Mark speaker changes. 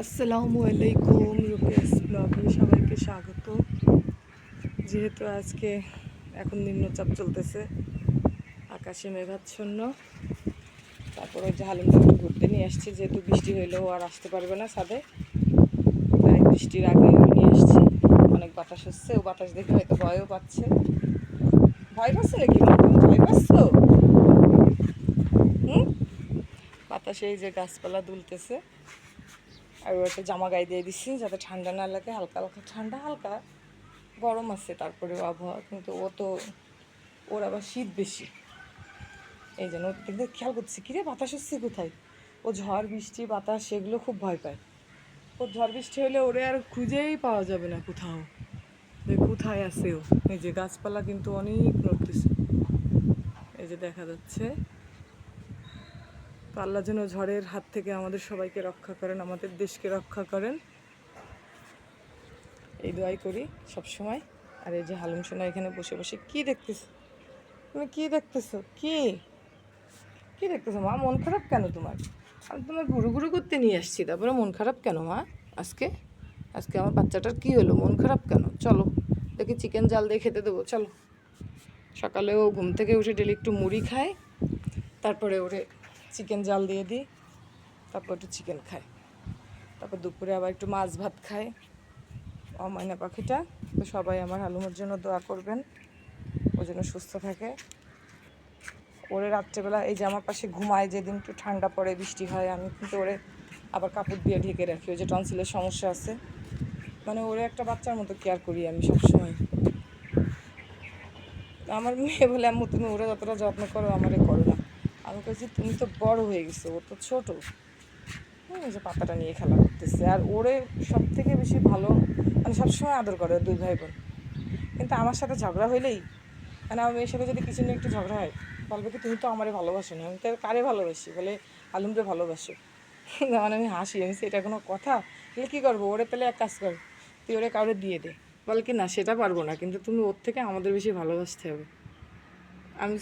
Speaker 1: আসসালামু আলাইকুম রুকেশ ব্লগে সবাইকে স্বাগত। যেহেতু আজকে এখন নিম্নচাপ চলতেছে, আকাশে মেঘাচ্ছন্ন, তারপর ওই যে হালিমকে একটু ঘুরতে নিয়ে আসছি, যেহেতু বৃষ্টি হইলেও আর আসতে পারবে না ছাদে, তাই বৃষ্টির আগে নিয়ে আসছি। অনেক বাতাস হচ্ছে, ও বাতাস দেখে হয়তো ভয়ও পাচ্ছে। ভয় পাচ্ছে নাকি? ভয় পাচ্ছ? হুম? বাতাসে এই যে গাছপালা দুলতেছে। আর ওর একটা জামা গায়ে দিয়ে দিচ্ছি যাতে ঠান্ডা না লাগে, হালকা হালকা ঠান্ডা, হালকা গরম আছে তারপরে আবহাওয়া, কিন্তু ও তো, ওর আবার শীত বেশি। এই জন্য দিয়ে খেয়াল করছি, কিরে, বাতাস হচ্ছে কোথায়? ও ঝড়, বৃষ্টি, বাতাস সেগুলো খুব ভয় পায়। ও ঝড়, বৃষ্টি হলে ওরে আর খুঁজেই পাওয়া যাবে না কোথাও। কোথায় আছে ও? এই যে গাছপালা কিন্তু অনেক নড়তেছে। এই যে দেখা যাচ্ছে তো আল্লাহ যেন ঝড়ের হাত থেকে আমাদের সবাইকে রক্ষা করেন, আমাদের দেশকে রক্ষা করেন। এই দোয়াই করি সব সময়। আর এই যে হালুম সোনা এখানে বসে বসে কি দেখতেছো? তুমি কি দেখতেছো? কি? কি দেখতেছো? মা, মন খারাপ কেন তোমার? আমি তোমার গুরু গুরু করতে নিয়ে আসছি, তারপরে মন খারাপ কেন মা? আজকে? আজকে আমার বাচ্চাটার কি হলো? মন খারাপ কেন? চলো, দেখি চিকেন জাল দিয়ে খেতে দেবো, চলো। সকালেও ঘুম থেকে উঠে ডেলি একটু মুড়ি খায়, তারপরে ওরে চিকেন জাল দিয়ে দিই, তারপর একটু চিকেন খায় তারপর দুপুরে আবার একটু মাছ ভাত খায় ও ময়না পাখিটা, তো সবাই আমার হালুমের জন্য দোয়া করবেন, ও যেন সুস্থ থাকে। ওরে রাত্রেবেলা এই যে আমার পাশে ঘুমায়, যেদিন একটু ঠান্ডা পড়ে, বৃষ্টি হয়, আমি কিন্তু ওরে আবার কাপড় দিয়ে ঢেকে রাখি, ওই যে টনসিলের সমস্যা আছে। মানে ওরে একটা বাচ্চার মতো কেয়ার করি আমি সবসময়। আমার মেয়ে বলে, আম্মু, তুমি ওরা যতটা যত্ন করো, আমারে করো না। আমি বলছি তুমি তো বড় হয়ে গেছো ও তো ছোট। হুম, যে পাতাটা নিয়ে খেলা করতেছে। আর ওরে সব থেকে বেশি ভালো মানে সবসময় আদর করে দুই ভাই বোন কিন্তু আমার সাথে ঝগড়া হইলেই মানে আমার মেয়ের সাথে যদি কিছু নিয়ে একটু ঝগড়া হয় বলবে কি তুমি তো আমারে ভালোবাসো না। আমি তো কারে ভালোবাসি? বলে আলুমরে ভালোবাসো। মানে আমি হাসি আমি এটা কোনো কথা? তাহলে কী করব? ওরে তাহলে এক কাজ কর তুই ওরে কাউরে দিয়ে দে। বলে কি না সেটা পারব না কিন্তু তুমি ওর থেকে আমাদের বেশি ভালোবাসতে হবে। আমি